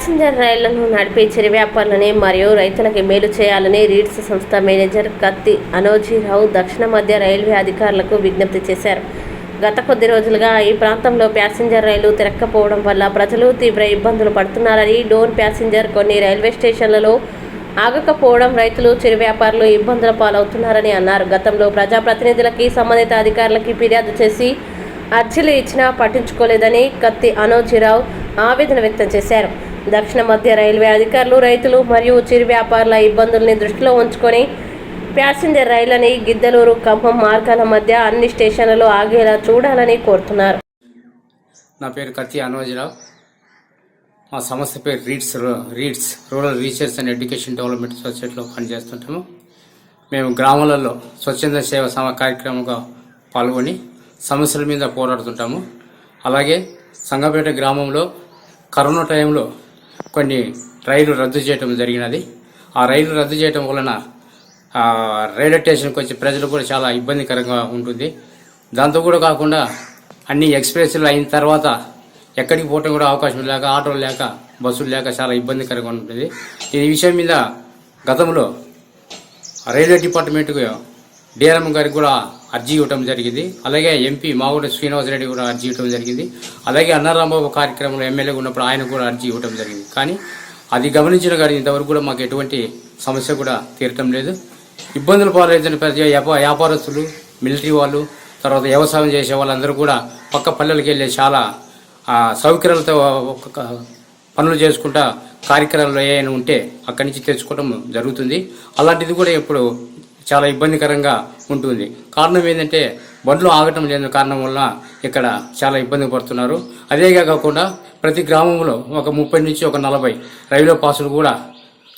Passenger రైళ్ళను నడిపే చిరు వ్యాపారులని మరియు రైతులకి మేలు చేయాలని రీడ్స్ సంస్థ మేనేజర్ కత్తి అనోజీరావు దక్షిణ మధ్య రైల్వే అధికారులకు విజ్ఞప్తి చేశారు. గత కొద్ది రోజులుగా ఈ ప్రాంతంలో ప్యాసింజర్ రైలు తిరక్కపోవడం వల్ల ప్రజలు తీవ్ర ఇబ్బందులు పడుతున్నారని డోన్ ప్యాసింజర్ కొన్ని రైల్వే స్టేషన్లలో ఆగకపోవడం రైతులు చిరు వ్యాపారులు ఇబ్బందుల పాలవుతున్నారని అన్నారు. గతంలో ప్రజాప్రతినిధులకి సంబంధిత అధికారులకి ఫిర్యాదు చేసి అర్జీలు ఇచ్చినా పట్టించుకోలేదని కత్తి అనోజీరావు ఆవేదన వ్యక్తం చేశారు. దక్షిణ మధ్య రైల్వే అధికారులు రైతులు మరియు చిరు వ్యాపారుల ఇబ్బందుల్ని దృష్టిలో ఉంచుకొని ప్యాసింజర్ రైళ్ళని గిద్దలూరు ఖమ్మం మార్గాల మధ్య అన్ని స్టేషన్లలో ఆగేలా చూడాలని కోరుతున్నారు. నా పేరు కత్తి అనోజరావు మా సంస్థ పేరు రీడ్స్ రూ- REEDS rural research and education development సొసైటీలో పనిచేస్తుంటాము. మేము గ్రామాలలో స్వచ్ఛంద సేవ సమ కార్యక్రమంగా పాల్గొని సమస్యల మీద పోరాడుతుంటాము. అలాగే సంగపేట గ్రామంలో కరోనా టైంలో కొన్ని రైలు రద్దు చేయడం జరిగినది. ఆ రైలు రద్దు చేయడం వలన రైల్వే స్టేషన్కి వచ్చే ప్రజలు కూడా చాలా ఇబ్బందికరంగా ఉంటుంది. దాంతో కూడా కాకుండా అన్ని ఎక్స్ప్రెస్లు అయిన తర్వాత ఎక్కడికి పోవటం కూడా అవకాశం లేక ఆటోలు లేక బస్సులు లేక చాలా ఇబ్బందికరంగా ఉంటుంది. ఈ విషయం మీద గతంలో రైల్వే డిపార్ట్మెంట్కు డిఆర్ఎం గారికి కూడా అర్జీ ఇవ్వటం జరిగింది. అలాగే ఎంపీ మావుడి శ్రీనివాసరెడ్డి కూడా అర్జీ ఇవ్వటం జరిగింది. అలాగే అన్నారాంబాబు కార్యక్రమంలో ఎమ్మెల్యేగా ఉన్నప్పుడు ఆయన కూడా అర్జీ ఇవ్వటం జరిగింది. కానీ అది గమనించిన కానీ ఇంతవరకు కూడా మాకు ఎటువంటి సమస్య కూడా తీరటం లేదు. ఇబ్బందులు పాలవుతున్న ప్రతి వ్యాపారస్తులు మిలిటరీ వాళ్ళు తర్వాత వ్యవసాయం చేసే వాళ్ళందరూ కూడా పక్క పల్లెలకు వెళ్ళే చాలా సౌకర్యాలతో ఒక- పనులు చేసుకుంటా కార్యక్రమాలు ఏమైనా ఉంటే అక్కడి నుంచి తెచ్చుకోవడం జరుగుతుంది. అలాంటిది కూడా ఇప్పుడు చాలా ఇబ్బందికరంగా ఉంటుంది. కారణం ఏంటంటే బండ్లు ఆగటం లేని కారణం వల్ల ఇక్కడ చాలా ఇబ్బంది పడుతున్నారు. అదే కాకుండా ప్రతి గ్రామంలో ఒక ముప్పై నుంచి ఒక నలభై రైల్వే పాసులు కూడా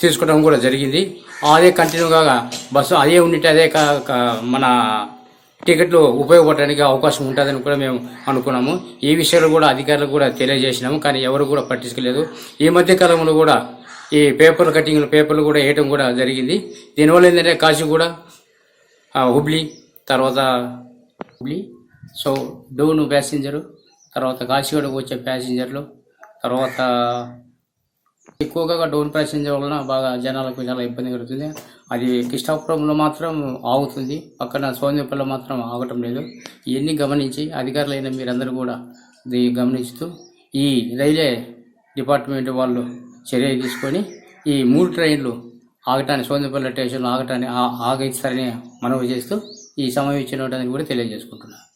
తీసుకోవడం కూడా జరిగింది. అదే కంటిన్యూగా బస్సు అదే ఉంటే అదే కా- మన టికెట్లు ఉపయోగపడడానికి అవకాశం ఉంటుందని కూడా మేము అనుకున్నాము. ఈ విషయాలు కూడా అధికారులకు కూడా తెలియజేసినాము కానీ ఎవరు కూడా పట్టించుకోలేదు. ఈ మధ్య కాలంలో కూడా ఈ పేపర్ కటింగ్లు పేపర్లు కూడా వేయటం కూడా జరిగింది. దీనివల్ల ఏంటంటే కాశీగూడ కూడా హుబ్లీ తర్వాత హుబ్లీ సో డోను ప్యాసింజరు తర్వాత కాశీగూడకు వచ్చే ప్యాసింజర్లు తర్వాత ఎక్కువగా డోన్ ప్యాసింజర్ వలన బాగా జనాలకు చాలా ఇబ్బంది కలుగుతుంది. అది కృష్ణాపురంలో మాత్రం ఆగుతుంది. పక్కన సోమేపల్లిలో మాత్రం ఆగటం లేదు. ఇవన్నీ గమనించి అధికారులైన మీరందరూ కూడా దీన్ని గమనిస్తూ ఈ రైల్వే డిపార్ట్మెంట్ వాళ్ళు చర్య తీసుకొని ఈ మూడు ట్రైన్లు ఆగటాన్ని సోనిపల్లి స్టేషన్లో ఆగటాన్ని ఆగిస్తారని మనవి చేస్తూ ఈ సమావేశం కూడా తెలియజేసుకుంటున్నాను